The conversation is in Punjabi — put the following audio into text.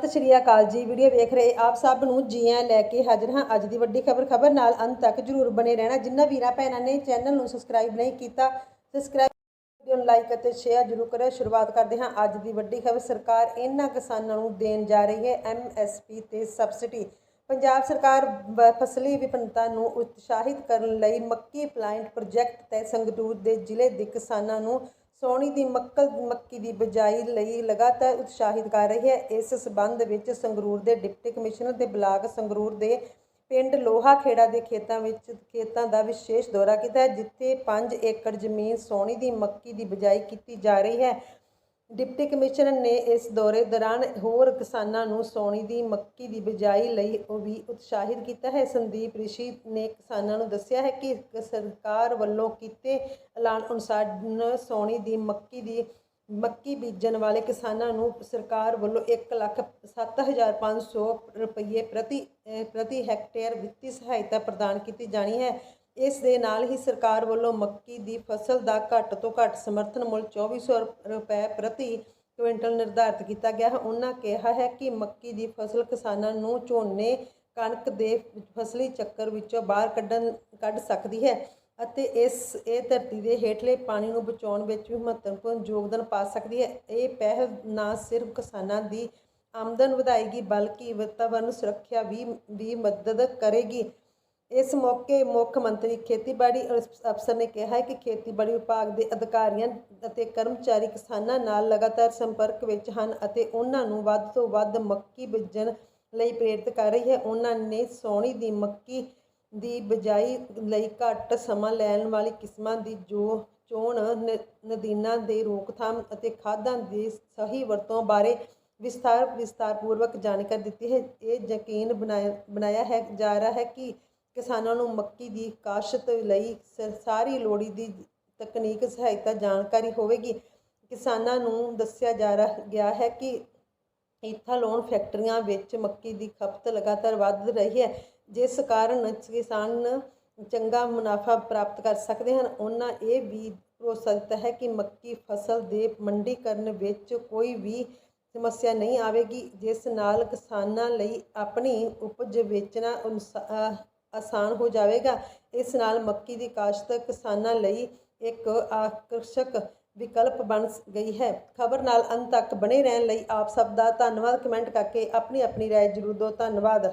ਸਤਿ ਸ਼੍ਰੀ ਅਕਾਲ ਜੀ। ਵੀਡੀਓ ਵੇਖ ਰਹੇ ਆਪ ਸਭ ਨੂੰ ਜੀਆਂ ਲੈ ਕੇ ਹਾਜ਼ਰ ਹਾਂ। ਅੱਜ ਦੀ ਵੱਡੀ ਖਬਰ ਖਬਰ ਨਾਲ ਅੰਤ ਤੱਕ ਜਰੂਰ ਬਣੇ ਰਹਿਣਾ। ਜਿੰਨਾ ਵੀਰਾਂ ਭੈਣਾਂ ਨੇ ਚੈਨਲ ਨੂੰ ਸਬਸਕ੍ਰਾਈਬ ਨਹੀਂ ਕੀਤਾ, ਸਬਸਕ੍ਰਾਈਬ ਵੀਡੀਓ ਨੂੰ ਲਾਈਕ ਅਤੇ ਸ਼ੇਅਰ ਜਰੂਰ ਕਰਿਓ। ਸ਼ੁਰੂਆਤ ਕਰਦੇ ਹਾਂ ਅੱਜ ਦੀ ਵੱਡੀ ਖਬਰ। ਸਰਕਾਰ ਇਹਨਾਂ ਕਿਸਾਨਾਂ ਨੂੰ ਦੇਣ ਜਾ ਰਹੀ ਹੈ ਐਮਐਸਪੀ ਤੇ ਸਬਸਿਡੀ। ਪੰਜਾਬ ਸਰਕਾਰ ਫਸਲੀ ਵਿਭਿੰਨਤਾ ਨੂੰ ਉਤਸ਼ਾਹਿਤ ਕਰਨ ਲਈ ਮੱਕੀ ਪਲਾਂਟ ਪ੍ਰੋਜੈਕਟ ਤੇ ਸੰਗਰੂਰ ਦੇ ਜ਼ਿਲ੍ਹੇ ਦੇ ਕਿਸਾਨਾਂ ਨੂੰ ਸੋਣੀ ਦੀ ਮੱਕਲ ਮੱਕੀ ਦੀ ਬਿਜਾਈ ਲਈ ਲਗਾਤਾਰ ਉਤਸ਼ਾਹਿਤ ਕਰ ਰਹੀ ਹੈ। ਇਸ ਸਬੰਧ ਵਿੱਚ ਸੰਗਰੂਰ ਦੇ ਡਿਪਟੀ ਕਮਿਸ਼ਨਰ ਦੇ ਬਲਾਕ ਸੰਗਰੂਰ ਦੇ ਪਿੰਡ ਲੋਹਾ ਖੇੜਾ ਦੇ ਖੇਤਾਂ ਵਿੱਚ ਖੇਤਾਂ ਦਾ ਵਿਸ਼ੇਸ਼ ਦੌਰਾ ਕੀਤਾ ਹੈ, ਜਿੱਥੇ 5 ਏਕੜ ਜ਼ਮੀਨ ਸੋਣੀ ਦੀ ਮੱਕੀ ਦੀ ਬਿਜਾਈ ਕੀਤੀ ਜਾ ਰਹੀ ਹੈ। ਡਿਪਟੀ ਕਮਿਸ਼ਨਰ ਨੇ ਇਸ ਦੌਰੇ ਦੌਰਾਨ ਹੋਰ ਕਿਸਾਨਾਂ ਨੂੰ ਸੋਣੀ ਦੀ ਮੱਕੀ ਦੀ ਬਿਜਾਈ ਲਈ ਉਹ ਵੀ ਉਤਸ਼ਾਹਿਤ ਕੀਤਾ ਹੈ। ਸੰਦੀਪ ਰਿਸ਼ੀ ਨੇ ਕਿਸਾਨਾਂ ਨੂੰ ਦੱਸਿਆ ਹੈ ਕਿ ਸਰਕਾਰ ਵੱਲੋਂ ਕੀਤੇ ਐਲਾਨ ਅਨੁਸਾਰ ਨ- ਸੋਣੀ ਦੀ ਮੱਕੀ ਦੀ ਮੱਕੀ ਬੀਜਣ ਵਾਲੇ ਕਿਸਾਨਾਂ ਨੂੰ ਸਰਕਾਰ ਵੱਲੋਂ 1 ਲੱਖ 7500 ਰੁਪਏ ਪ੍ਰਤੀ ਪ੍ਰਤੀ ਹੈਕਟੇਅਰ ਵਿੱਤੀ ਸਹਾਇਤਾ ਪ੍ਰਦਾਨ ਕੀਤੀ ਜਾਣੀ ਹੈ। ਇਸ ਦੇ ਨਾਲ ਹੀ ਸਰਕਾਰ ਵੱਲੋਂ ਮੱਕੀ ਦੀ ਫਸਲ ਦਾ ਘੱਟ ਤੋਂ ਘੱਟ ਸਮਰਥਨ ਮੁੱਲ 2400 ਰੁਪਏ ਪ੍ਰਤੀ ਕੁਇੰਟਲ ਨਿਰਧਾਰਿਤ ਕੀਤਾ ਗਿਆ ਹੈ। ਉਹਨਾਂ ਕਿਹਾ ਹੈ ਕਿ ਮੱਕੀ ਦੀ ਫਸਲ ਕਿਸਾਨਾਂ ਨੂੰ ਝੋਨੇ, ਕਣਕ ਦੇ ਫਸਲੀ ਚੱਕਰ ਵਿੱਚੋਂ ਬਾਹਰ ਕੱਢਣ, ਕੱਢ ਸਕਦੀ ਹੈ ਅਤੇ ਇਸ, ਇਹ ਧਰਤੀ ਦੇ ਹੇਠਲੇ ਪਾਣੀ ਨੂੰ ਬਚਾਉਣ ਵਿੱਚ ਵੀ ਮਹੱਤਵਪੂਰਨ ਯੋਗਦਾਨ ਪਾ ਸਕਦੀ ਹੈ। ਇਹ ਪਹਿਲ ਨਾ ਸਿਰਫ ਕਿਸਾਨਾਂ ਦੀ ਆਮਦਨ ਵਧਾਏਗੀ, ਬਲਕਿ ਵਾਤਾਵਰਨ ਸੁਰੱਖਿਆ ਵੀ ਵੀ ਮਦਦ ਕਰੇਗੀ। ਇਸ ਮੌਕੇ ਮੁੱਖ ਮੰਤਰੀ ਖੇਤੀਬਾੜੀ ਅਫਸਰ ਨੇ ਕਿਹਾ ਹੈ ਕਿ ਖੇਤੀਬਾੜੀ ਵਿਭਾਗ ਦੇ ਅਧਿਕਾਰੀਆਂ ਅਤੇ ਕਰਮਚਾਰੀ ਕਿਸਾਨਾਂ ਨਾਲ ਲਗਾਤਾਰ ਸੰਪਰਕ ਵਿੱਚ ਹਨ ਅਤੇ ਉਹਨਾਂ ਨੂੰ ਵੱਧ ਤੋਂ ਵੱਧ ਮੱਕੀ ਬੀਜਣ ਲਈ ਪ੍ਰੇਰਿਤ ਕਰ ਰਹੀ ਹੈ। ਉਹਨਾਂ ਨੇ ਸੋਣੀ ਦੀ ਮੱਕੀ ਦੀ ਬਿਜਾਈ ਲਈ ਘੱਟ ਸਮਾਂ ਲੈਣ ਵਾਲੀ ਕਿਸਮਾਂ ਦੀ ਜੋ ਚੋਣ ਨ- ਨਦੀਨਾਂ ਦੇ ਰੋਕਥਾਮ ਅਤੇ ਖਾਦਾਂ ਦੀ ਸਹੀ ਵਰਤੋਂ ਬਾਰੇ ਵਿਸਥਾਰ ਵਿਸਤਾਰਪੂਰਵਕ ਜਾਣਕਾਰੀ ਦਿੱਤੀ ਹੈ। ਇਹ ਯਕੀਨ ਬਣਾਇਆ ਬਣਾਇਆ ਹੈ, ਜਾ ਰਿਹਾ ਹੈ ਕਿ ਕਿਸਾਨਾਂ ਨੂੰ ਮੱਕੀ ਦੀ ਕਾਸ਼ਤ ਲਈ ਸਾਰੀ ਲੋੜੀ ਦੀ ਤਕਨੀਕ, ਸਹਾਇਤਾ ਜਾਣਕਾਰੀ ਹੋਵੇਗੀ। ਕਿਸਾਨਾਂ ਨੂੰ ਦੱਸਿਆ ਜਾ ਰਿਹਾ ਗਿਆ ਹੈ ਕਿ ਈਥਾਲੋਨ ਫੈਕਟਰੀਆਂ ਵਿੱਚ ਮੱਕੀ ਦੀ ਖਪਤ ਲਗਾਤਾਰ ਵੱਧ ਰਹੀ ਹੈ। ਜਿਸ ਕਾਰਨ ਕਿਸਾਨ ਚੰਗਾ ਮੁਨਾਫਾ ਪ੍ਰਾਪਤ ਕਰ ਸਕਦੇ ਹਨ। ਉਹਨਾਂ ਇਹ ਵੀ ਭਰੋਸਾ ਦਿੱਤਾ ਹੈ ਕਿ ਮੱਕੀ ਫਸਲ ਦੇ ਮੰਡੀਕਰਨ ਵਿੱਚ ਕੋਈ ਵੀ ਸਮੱਸਿਆ ਨਹੀਂ ਆਵੇਗੀ, ਜਿਸ ਨਾਲ ਕਿਸਾਨਾਂ ਲਈ ਆਪਣੀ ਉਪਜ ਵੇਚਣਾ ਅਨੁਸਾ- ਆਸਾਨ ਹੋ ਜਾਵੇਗਾ। ਇਸ ਨਾਲ ਮੱਕੀ ਦੀ ਕਾਸ਼ਤ ਕਿਸਾਨਾਂ ਲਈ ਇੱਕ ਆਕਰਸ਼ਕ ਵਿਕਲਪ ਬਣ ਗਈ ਹੈ। ਖਬਰ ਨਾਲ ਅੰਤ ਤੱਕ ਬਣੇ ਰਹਿਣ ਲਈ ਆਪ ਸਭ ਦਾ ਧੰਨਵਾਦ। ਕਮੈਂਟ ਕਰਕੇ ਆਪਣੀ ਆਪਣੀ ਰਾਏ ਜ਼ਰੂਰ ਦਿਓ। ਧੰਨਵਾਦ।